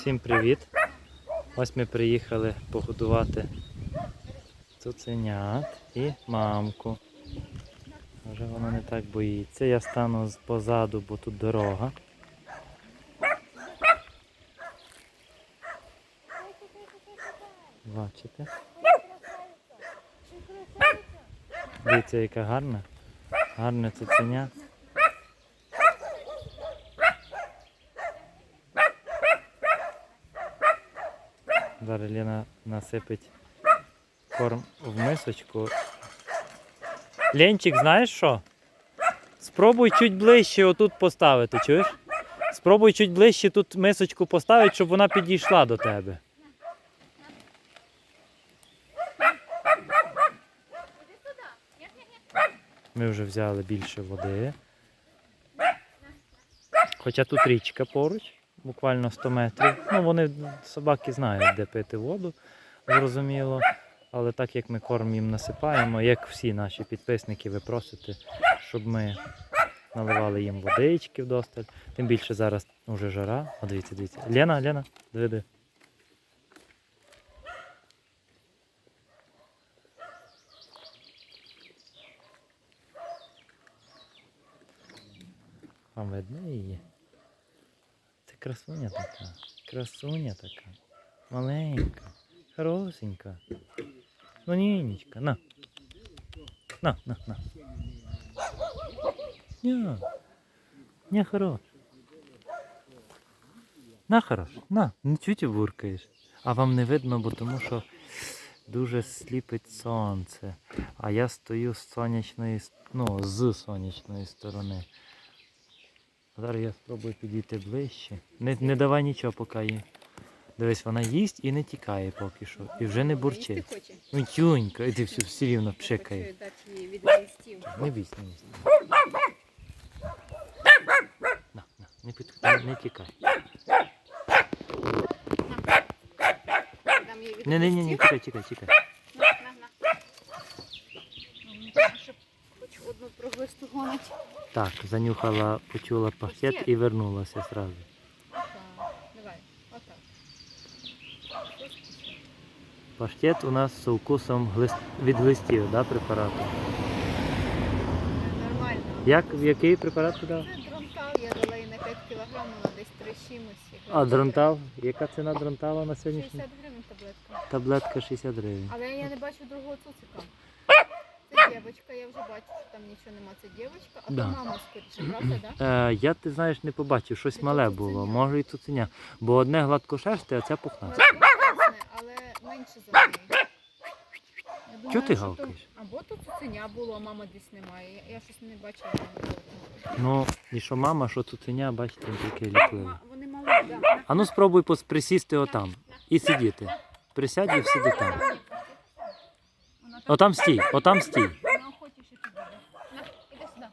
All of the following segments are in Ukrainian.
Всім привіт! Ось ми приїхали погодувати цуценят і мамку. Вже вона не так боїться. Я стану позаду, бо тут дорога. Бачите? Дивіться, яка гарна. Гарне цуценя. Зараз Лена насипить корм в мисочку. Ленчик, знаєш що? Спробуй чуть ближче отут поставити, чуєш? Спробуй чуть ближче тут мисочку поставити, щоб вона підійшла до тебе. Ми вже взяли більше води. Хоча тут річка поруч, буквально 100 метрів. Ну, вони собаки знають, де пити воду, зрозуміло. Але так як ми корм їм насипаємо, як всі наші підписники, ви просите, щоб ми наливали їм водички вдосталь. Тим більше зараз вже жара. О, дивіться, дивіться. Лена, Лена, диви. Вам видно її? Красуня така. Красуня така. Маленька. Хорошенька. Ну нінечка, на. На, на, на. Ня. Не хорош. На хорош. На, ну чого ти буркаєш? А вам не видно, бо тому що дуже сліпить сонце. А я стою з сонячної, ну, з сонячної сторони. Зараз я спробую підійти ближче. Не, не давай нічого поки їй. Дивись, вона їсть і не тікає поки що. І вже не бурчить. Ну тюнька, і ти все, все рівно пшикає. Не бійся, не бійся. На, на, не, під, не, не тікай. Не, не, не, не, тікай, тікай, тікай. На, на, на. Щоб хоч одну проглисту гонить. Так, занюхала, почула пакет і вернулася одразу. Паштет у нас з укусом глист... від листів, да, препарату. Нормально. Як, який препарат ти дав? Це дронтал, я дала їй на 5 кг, вона десь 3 чимось. А дронтал? Яка ціна дронтала на сьогоднішній? 60 гривень таблетка. Таблетка 60 гривень. Але я не бачу другого цуцика. Дівчинка, я вже бачу, що там нічого нема. Це дівчинка, а Да. то мама скоріше, правда, да? Е, я, ти знаєш, не побачив, щось Це мале цуценя. було, може і цуценя. Бо одне гладкошерсте, а це пухнасте. Але менше за неї. Думаю, Чого ти то- Або тут цуценя було, а мама десь немає. Я, я щось не бачила. Ну, і що мама, що цуценя, бачите, таке ліпливе. Вони мали, да. А ну спробуй пос- присісти отам і сидіти. Присядь і всіди там. Отам стій, отам стій. Вона охоче ще підійде. На, іди сюди.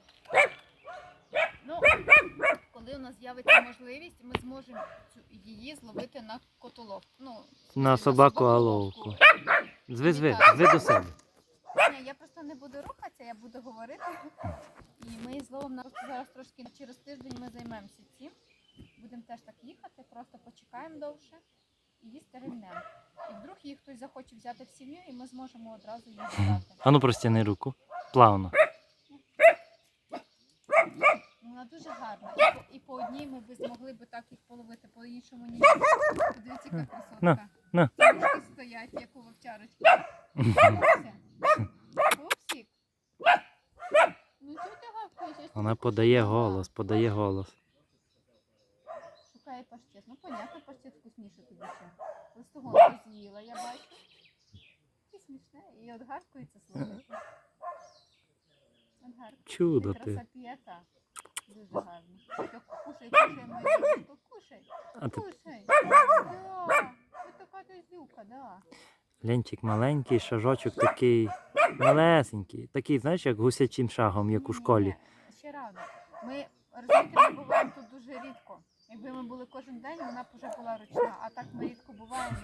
Ну, коли у нас з'явиться можливість, ми зможемо цю її зловити на котолов. Ну, На собаку головку. Зви, зви, зви до себе. Ні, я просто не буду рухатися, я буду говорити. І ми на просто зараз трошки через тиждень ми займемося цим. Будемо теж так їхати, просто почекаємо довше і її стерильнемо. І вдруг її хтось захоче взяти в сім'ю, і ми зможемо одразу її взяти. А ну простяни руку. Плавно. Ну, Вона дуже гарна. І по, і по одній ми б змогли б так їх половити, по іншому ні. Подивіться, яка красотка. на. Стоять, як у вовчарочки. Пупсик. Ну чого ти гавкаєш? Вона подає голос, подає голос. Шукає паштет. Ну, понятно, паштет вкусніше тобі ще. Листогонку з'їла, я бачу. І смішне, і от гаркується слухайте. Чудо Ти ти. Дуже гарно. Так, Кушай, кушай, моя дівчинка, кушай. А ти Кушай. Да. Така дозюка, да. Ленчик маленький, шажочок такий малесенький. Такий, знаєш, як гусячим шагом, як у школі. Ні, Ще рано. Ми розумієте, ми буваємо тут дуже рідко. Якби ми були кожен день, вона б вже була ручна. А так ми рідко буваємо.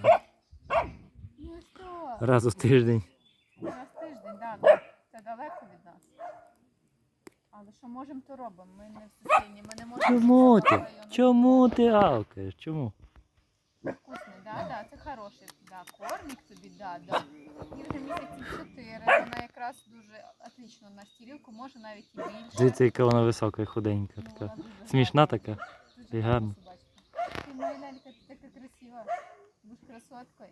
Ну що? Раз у тиждень. Раз тиждень, так. Да, це далеко від нас. Але що можемо, то робимо. Ми не всесильні, ми не можемо. Чому ти? Чому ти гавкаєш? Чому? Вкусний, да, да, це хороший, да, кормик тобі, да, да. Їй вже місяців чотири, вона якраз дуже отлично на стілівку, може навіть і більше. Дивіться, яка вона висока і худенька Ну, така. дуже Смішна гарна, така. дуже і гарна собачка. Ти моя лялька, ти така красива. Будь красоткою.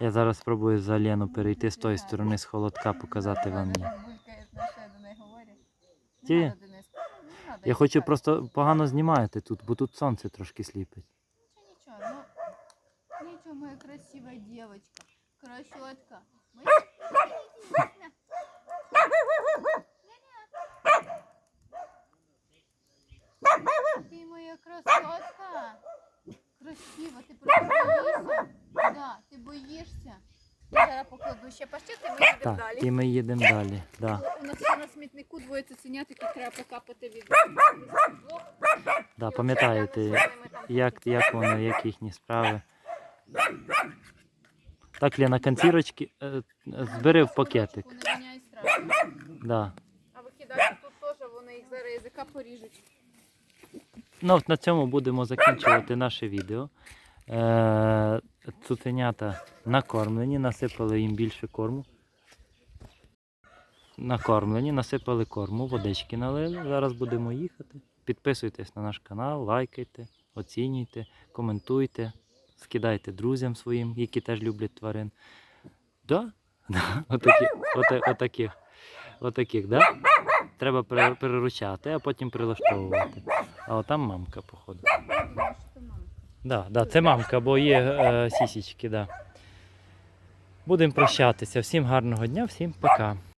Я зараз спробую за Лену перейти з тої сторони з холодка, показати вам її. Вона булькає, знаєш, що я до неї говорю. Ті? Не надо, Денис, не надо, Я хочу чекай. просто погано знімаєте тут, бо тут сонце трошки сліпить. Ничего, ничего, ну, ничего, моя красивая девочка, красотка. Ты моя красотка. Красиво, ти просто боїшся? Да, ти боїшся. Я зараз покладу ще і ми йдемо Так, далі. і ми їдемо далі. Да, У нас смітнику двоє цуценят, які треба покапати від блок. да, пам'ятаєте, як, як вони, як їхні справи. Так, Лена, консірочки е, збери в пакетик. Вони воняють страшно. Да. А викидати тут теж вони їх зараз язика поріжуть. Ну, от на цьому будемо закінчувати наше відео. Е, цуценята накормлені, насипали їм більше корму. Накормлені, насипали корму, водички налили. Зараз будемо їхати. Підписуйтесь на наш канал, лайкайте, оцінюйте, коментуйте, скидайте друзям своїм, які теж люблять тварин. Да? Отаких. Отаких, да? Треба переручати, а потім прилаштовувати. А отам мамка, походу. Да, да, це мамка, бо є е, сісічки, да. Будемо прощатися. Всім гарного дня, всім пока.